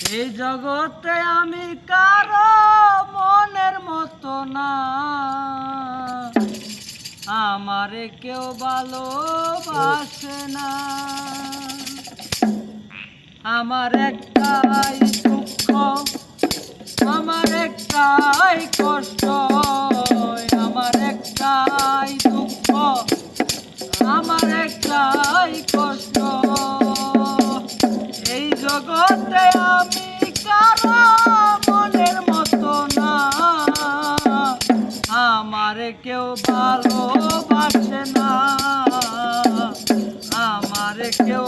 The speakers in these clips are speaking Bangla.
এই জগতে আমি কারও মনের মতো না। আমারে কেউ ভালোবাসে না। আমার একটাই দুঃখ, আমার একটাই কষ্ট। আমারে কেউ ভালোবাসে না। আমার কেউ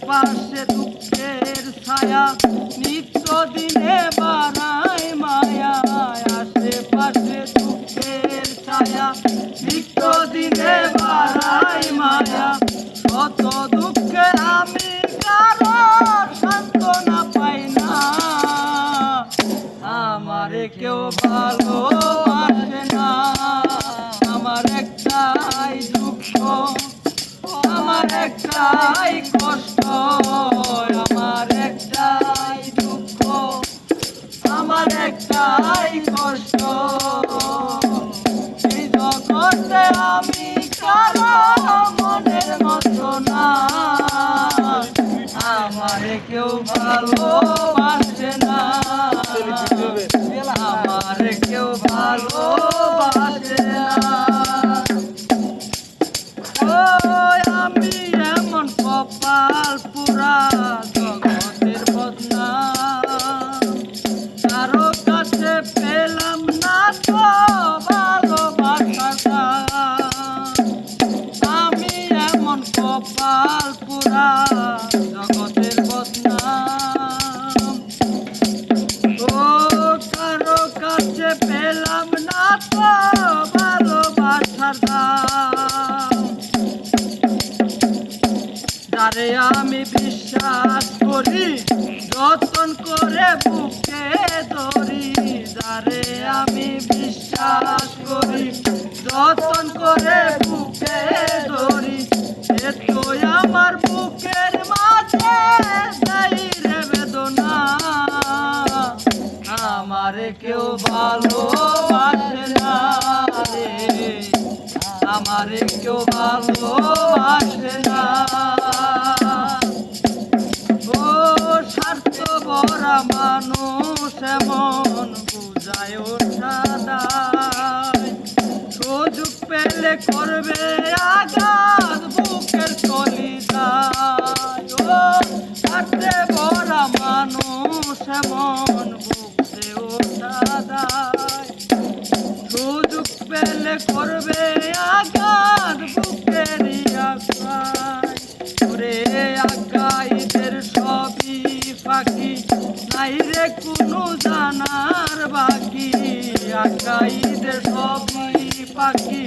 আশেপাশে দুঃখের ছায়া নিত্য দিনে বাড়ায় মায়া আশেপাশে দুঃখের ছায়া নিত্য দিনে বাড়ায় মায়া। কত দুঃখে আমি কারও সান্ত্বনা পাই না। আমারে কেউ ভালোবাসে না। আমার একটাই দুঃখ, আমার একটাই কষ্ট। আমি মনের মতো না না। যারে আমি বিশ্বাস করি যতন করে বুকে পেলে করবে আঘাত বুকের কলি যায় ও স্বার্থে বড়া মানুষ এমন বুঝে আকাইদের সবই পাখি।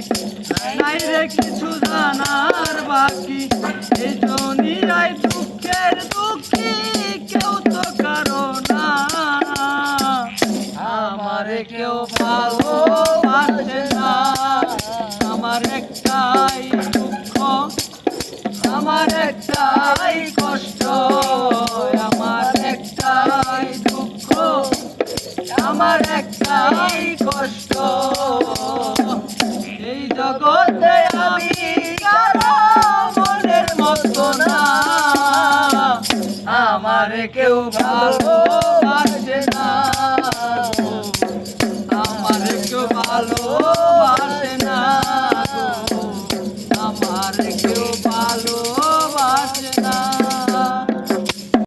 নাই রে কিছু জানার বাকি। এই জনিরাই দুঃখের দুঃখী কেউ তো কারও না। আমারে কেউ ভালোবাসে না। আমার একটাই দুঃখ, আমার একটাই আমার একটাই কষ্ট। এই জগতে আমি কারও মনের মতো না। আমার কেউ ভালো আসে না। আমার কেউ ভালো আর